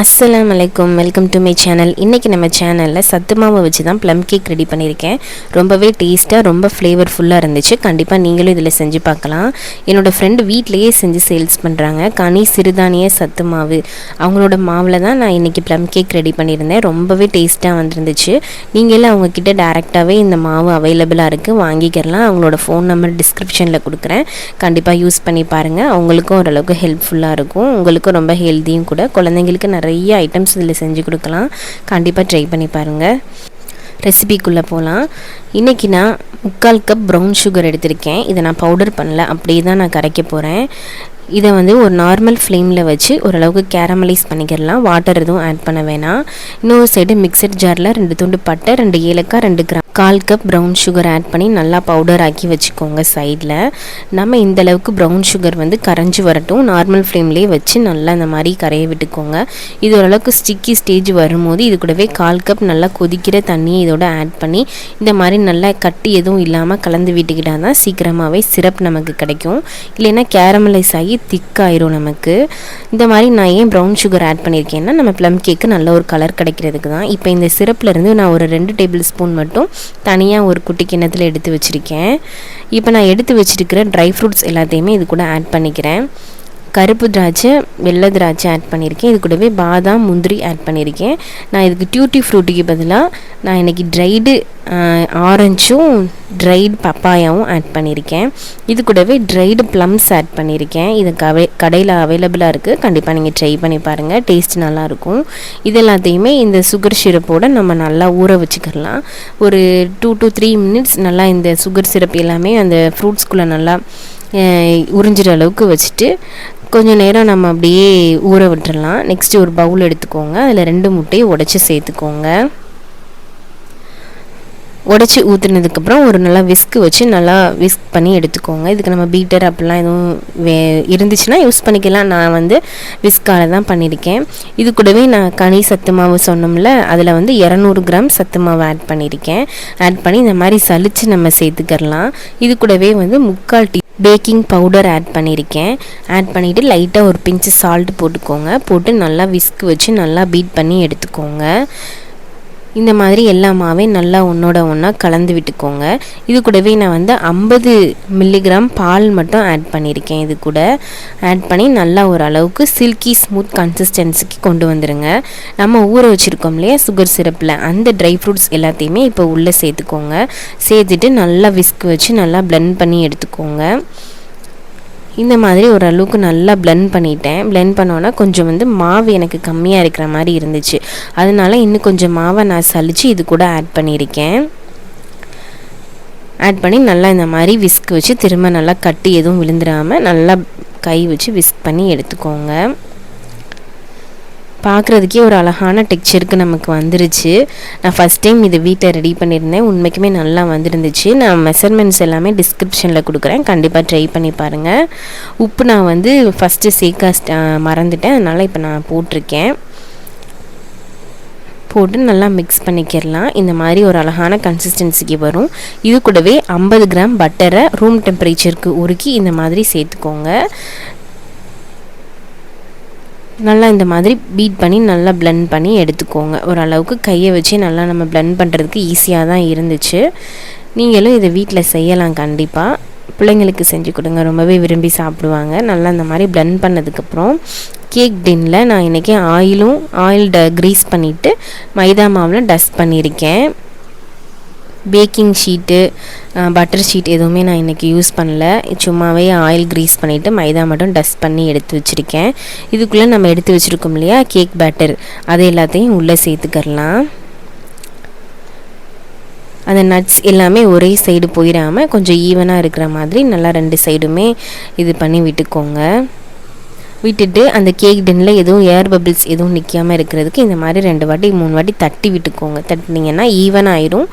அஸ்ஸலாம் வலைக்கம் welcome to my channel இன்றைக்கி நம்ம சேனலில் சத்து மாவை வச்சு தான் ப்ளம் கேக் ரெடி பண்ணியிருக்கேன். ரொம்பவே டேஸ்ட்டாக ரொம்ப ஃப்ளேவர்ஃபுல்லாக இருந்துச்சு. கண்டிப்பாக நீங்களும் இதில் செஞ்சு பார்க்கலாம். என்னோடய ஃப்ரெண்டு வீட்லேயே செஞ்சு சேல்ஸ் பண்ணுறாங்க கனி சிறுதானிய சத்து மாவு. அவங்களோட மாவில் தான் நான் இன்றைக்கி ப்ளம் கேக் ரெடி பண்ணியிருந்தேன். ரொம்பவே டேஸ்ட்டாக வந்துருந்துச்சு. நீங்களும் அவங்கக்கிட்ட டேரெக்டாகவே இந்த மாவு அவைலபிளாக இருக்குது வாங்கிக்கிறலாம். அவங்களோட ஃபோன் நம்பர் டிஸ்கிரிப்ஷனில் கொடுக்குறேன். கண்டிப்பாக யூஸ் பண்ணி பாருங்கள் அவங்களுக்கும் ஓரளவுக்கு ஹெல்ப்ஃபுல்லாக இருக்கும். உங்களுக்கும் ரொம்ப ஹெல்த்தியும் கூட. குழந்தைங்களுக்கு நிறைய ஐட்டம்ஸ் இதில் செஞ்சு கொடுக்கலாம். கண்டிப்பாக ட்ரை பண்ணி பாருங்கள் ரெசிபிக்குள்ளே போகலாம் இன்றைக்கி நான் முக்கால் கப் ப்ரௌன் சுகர் எடுத்திருக்கேன். இதை நான் பவுடர் பண்ணல. அப்படியே தான் நான் கரைக்க போகிறேன் இதை வந்து ஒரு நார்மல் ஃப்ளேமில் வச்சு ஓரளவுக்கு கேரமலைஸ் பண்ணிக்கிடலாம். வாட்டர் எதுவும் ஆட் பண்ண வேணாம். இன்னொரு சைடு மிக்சர் ஜாரில் ரெண்டு துண்டு பட்டை ரெண்டு ஏலக்காய் ரெண்டு கிராம் கால் கப் ப்ரௌன் சுகர் ஆட் பண்ணி நல்லா பவுடர் ஆக்கி வச்சுக்கோங்க சைடில் நம்ம இந்த அளவுக்கு ப்ரௌன் சுகர் வந்து கரைஞ்சி வரட்டும். நார்மல் ஃப்ளேம்லேயே வச்சு நல்லா இந்த மாதிரி கரைய விட்டுக்கோங்க. இது ஓரளவுக்கு ஸ்டிக்கி ஸ்டேஜ் வரும்போது இது கூடவே கால் கப் நல்லா கொதிக்கிற தண்ணியை இதோட ஆட் பண்ணி இந்த மாதிரி நல்லா கட்டி எதுவும் இல்லாமல் கலந்து விட்டுக்கிட்டால் தான் சீக்கிரமாகவே சிரப் நமக்கு கிடைக்கும். இல்லைன்னா கேரமலைஸ் ஆகி திக்காயிரும் நமக்கு. இந்த மாதிரி நான் ஏன் ப்ரௌன் சுகர் ஆட் பண்ணியிருக்கேன்னா நம்ம ப்ளம் கேக்கு நல்ல ஒரு கலர் கிடைக்கிறதுக்கு தான். இப்போ இந்த சிரப்லேருந்து நான் ஒரு ரெண்டு டேபிள் ஸ்பூன் மட்டும் தனியாக ஒரு குட்டி கிண்ணத்தில் எடுத்து வச்சுருக்கேன். இப்போ நான் எடுத்து வச்சுருக்கிற ட்ரை ஃப்ரூட்ஸ் எல்லாத்தையுமே இது கூட ஆட் பண்ணிக்கிறேன். கருப்பு திராட்சை வெள்ளை திராட்சை ஆட் பண்ணியிருக்கேன். இது கூடவே பாதாம் முந்திரி ஆட் பண்ணியிருக்கேன். நான் இதுக்கு டியூட்டி ஃப்ரூட்டிக்கு பதிலாக நான் இன்றைக்கி ட்ரைடு ஆரஞ்சும் ட்ரைடு பப்பாயாவும் ஆட் பண்ணியிருக்கேன். இது கூடவே ட்ரைடு ப்ளம்ஸ் ஆட் பண்ணியிருக்கேன். இது கவே கடையில் அவைலபிளாக இருக்குது கண்டிப்பாக நீங்கள் ட்ரை பண்ணி பாருங்கள் டேஸ்ட் நல்லாயிருக்கும். இது எல்லாத்தையுமே இந்த சுகர் சிரப்போடு நம்ம நல்லா ஊற வச்சுக்கலாம். ஒரு டூ டு த்ரீ மினிட்ஸ் நல்லா இந்த சுகர் சிரப் எல்லாமே அந்த ஃப்ரூட்ஸ்குள்ளே நல்லா உறிஞ்சிற அளவுக்கு வச்சுட்டு கொஞ்சம் நேரம் நம்ம அப்படியே ஊற விட்டுடலாம் நெக்ஸ்ட்டு ஒரு பவுல் எடுத்துக்கோங்க. அதில் ரெண்டு முட்டையை உடச்சி சேர்த்துக்கோங்க. உடச்சி ஊற்றுனதுக்கப்புறம் ஒரு நல்லா விஸ்க்கு வச்சு நல்லா விஸ்க் பண்ணி எடுத்துக்கோங்க. இதுக்கு நம்ம பீட்டர் அப்படிலாம் எதுவும் வே இருந்துச்சுன்னா யூஸ் பண்ணிக்கலாம். நான் வந்து விஸ்கால தான் பண்ணியிருக்கேன். இது கூடவே நான் கனி சத்து மாவு சொன்னோம்ல அதில் வந்து இரநூறு கிராம் சத்து மாவு ஆட் பண்ணியிருக்கேன். ஆட் பண்ணி இந்த மாதிரி சலித்து நம்ம சேர்த்துக்கிறலாம். இது கூடவே வந்து முக்கால் டீ பேக்கிங் பவுடர் ஆட் பண்ணியிருக்கேன். ஆட் பண்ணிவிட்டு லைட்டாக ஒரு பிஞ்சு சால்ட் போட்டுக்கோங்க. போட்டு நல்லா விஸ்க் வச்சு நல்லா பீட் பண்ணி எடுத்துக்கோங்க. இந்த மாதிரி எல்லா மாவையும் நல்லா ஒன்றோட ஒன்றா கலந்து விட்டுக்கோங்க. இது கூடவே நான் வந்து ஐம்பது மில்லிகிராம் பால் மட்டும் ஆட் பண்ணியிருக்கேன் இது கூட ஆட் பண்ணி நல்லா ஒரு அளவுக்கு சில்கி ஸ்மூத் கன்சிஸ்டன்சிக்கு கொண்டு வந்துடுங்க நம்ம ஊற வச்சுருக்கோம் இல்லையா சுகர் சிரப்பில் அந்த ட்ரை ஃப்ரூட்ஸ் எல்லாத்தையுமே இப்போ உள்ளே சேர்த்துக்கோங்க. சேர்த்துட்டு நல்லா விஸ்க் வச்சு நல்லா ப்ளெண்ட் பண்ணி எடுத்துக்கோங்க. இந்த மாதிரி ஓரளவுக்கு நல்லா ப்ளெண்ட் பண்ணிட்டேன். ப்ளெண்ட் பண்ணோன்னா கொஞ்சம் வந்து மாவு எனக்கு கம்மியாக இருக்கிற மாதிரி இருந்துச்சு. அதனால இன்னும் கொஞ்சம் மாவை நான் சலித்து இது கூட ஆட் பண்ணியிருக்கேன். ஆட் பண்ணி நல்லா இந்த மாதிரி விஸ்க் வச்சு திரும்ப நல்லா கட்டி எதுவும் விழுந்துடாமல் நல்லா கை வச்சு விஸ்க் பண்ணி எடுத்துக்கோங்க. பார்க்குறதுக்கே ஒரு அழகான டெக்ஸ்சருக்கு நமக்கு வந்துருச்சு. நான் ஃபஸ்ட் டைம் இதை வீட்டில் ரெடி பண்ணியிருந்தேன். உண்மைக்குமே நல்லா வந்துருந்துச்சு. நான் மெஷர்மெண்ட்ஸ் எல்லாமே டிஸ்கிரிப்ஷனில் கொடுக்குறேன். கண்டிப்பாக ட்ரை பண்ணி பாருங்கள் உப்பு நான் வந்து ஃபஸ்ட்டு சேர்க்க மறந்துட்டேன். அதனால் இப்போ நான் போட்டிருக்கேன். போட்டு நல்லா மிக்ஸ் பண்ணிக்கிறலாம் இந்த மாதிரி ஒரு அழகான கன்சிஸ்டன்சிக்கு வரும். இது கூடவே ஐம்பது கிராம் பட்டரை ரூம் டெம்பரேச்சருக்கு உருக்கி இந்த மாதிரி சேர்த்துக்கோங்க. நல்லா இந்த மாதிரி பீட் பண்ணி நல்லா ப்ளெண்ட் பண்ணி எடுத்துக்கோங்க. ஓரளவுக்கு கையை வச்சு நல்லா நம்ம ப்ளெண்ட் பண்ணுறதுக்கு ஈஸியாக தான் இருந்துச்சு. நீங்களும் இதை வீட்டில் செய்யலாம் கண்டிப்பாக பிள்ளைங்களுக்கு செஞ்சு கொடுங்க. ரொம்பவே விரும்பி சாப்பிடுவாங்க. நல்லா இந்த மாதிரி ப்ளெண்ட் பண்ணதுக்கப்புறம் கேக் டின்னில் நான் இன்றைக்கி ஆயிலும் ஆயில் ட க்ரீஸ் பண்ணிவிட்டு மைதா மாவில் டஸ்ட் பண்ணியிருக்கேன். பேக்கிங் ஷீட்டு பட்டர் ஷீட் எதுவுமே நான் இன்றைக்கி யூஸ் பண்ணல. சும்மாவே ஆயில் க்ரீஸ் பண்ணிவிட்டு மைதா மட்டும் டஸ்ட் பண்ணி எடுத்து வச்சுருக்கேன். இதுக்குள்ளே நம்ம எடுத்து வச்சுருக்கோம் இல்லையா? கேக் பேட்டர் அது எல்லாத்தையும் உள்ளே சேர்த்துக்கரலாம் அந்த நட்ஸ் எல்லாமே ஒரே சைடு போயிடாமல் கொஞ்சம் ஈவனாக இருக்கிற மாதிரி நல்லா ரெண்டு சைடுமே இது பண்ணி விட்டுக்கோங்க. விட்டுட்டு அந்த கேக் டின்னில் எதுவும் ஏர் பபிள்ஸ் எதுவும் நிற்காமல் இருக்கிறதுக்கு இந்த மாதிரி ரெண்டு வாட்டி மூணு வாட்டி தட்டி விட்டுக்கோங்க. தட்டினீங்கன்னா ஈவன் ஆயிரும்.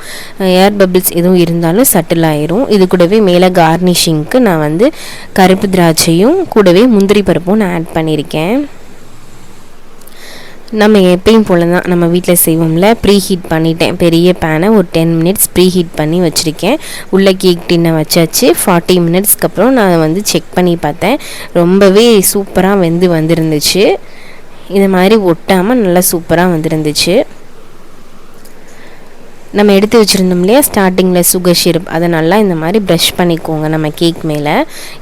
ஏர் பபிள்ஸ் எதுவும் இருந்தாலும் சட்டில் ஆயிரும். இது கூடவே மேலே கார்னிஷிங்க்கு நான் வந்து கருப்பு திராட்சையும் கூடவே முந்திரி பருப்பும் நான் ஆட் பண்ணியிருக்கேன். நம்ம எப்பயும் போல தான் நம்ம வீட்டில் செய்வோம்ல. ப்ரீ ஹீட் பண்ணிட்டேன். பெரிய பேனை ஒரு டென் மினிட்ஸ் ப்ரீ ஹீட் பண்ணி வச்சுருக்கேன். உள்ளே கேக் டின்னை வச்சாச்சு. ஃபார்ட்டி மினிட்ஸ்க்கு அப்புறம் நான் வந்து செக் பண்ணி பார்த்தேன். ரொம்பவே சூப்பராக வெந்து வந்திருந்துச்சு. இது மாதிரி ஒட்டாமல் நல்லா சூப்பராக வந்துருந்துச்சு. நம்ம எடுத்து வச்சுருந்தோம் இல்லையா? ஸ்டார்டிங்கில் சுகர் ஷிரப் அதை நல்லா இந்த மாதிரி ப்ரஷ் பண்ணிக்கோங்க நம்ம கேக் மேலே.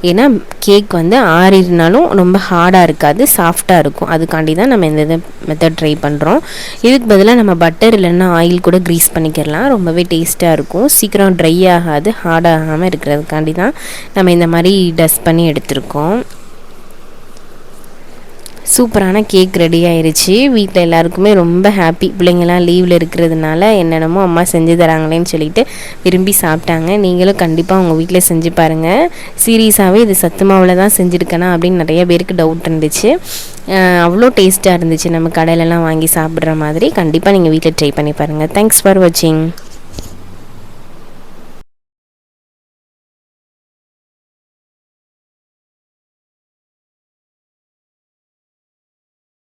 ஏன்னா கேக் வந்து ஆறினாலும் ரொம்ப ஹார்டாக இருக்காது சாஃப்டாக இருக்கும். அதுக்காண்டி தான் நம்ம இந்த இதை மெத்தட் ட்ரை பண்ணுறோம் இதுக்கு பதிலாக நம்ம பட்டர் இல்லைன்னா ஆயில் கூட க்ரீஸ் பண்ணிக்கிறலாம் ரொம்பவே டேஸ்ட்டாக இருக்கும். சீக்கிரம் ட்ரை ஆகாது ஹார்டாகாமல் இருக்கிறதுக்காண்டி தான் நம்ம இந்த மாதிரி டஸ்ட் பண்ணி எடுத்திருக்கோம். சூப்பரான கேக் ரெடி ஆயிடுச்சு வீட்டில் எல்லாருக்குமே ரொம்ப ஹாப்பி பிள்ளைங்கள்லாம் லீவில் இருக்கிறதுனால என்னென்னமோ அம்மா செஞ்சு தராங்களேன்னு சொல்லிட்டு விரும்பி சாப்பிட்டாங்க. நீங்களும் கண்டிப்பாக உங்கள் வீட்டில் செஞ்சு பாருங்கள் சீரியஸாகவே இது சத்து மாவில் தான் செஞ்சுருக்கேனா அப்படின்னு நிறைய பேருக்கு டவுட் இருந்துச்சு. அவ்வளோ டேஸ்ட்டாக இருந்துச்சு. நம்ம கடையிலலாம் வாங்கி சாப்பிட்ற மாதிரி. கண்டிப்பாக நீங்கள் வீட்டில் ட்ரை பண்ணி பாருங்கள் தேங்க்ஸ் ஃபார் வாட்சிங்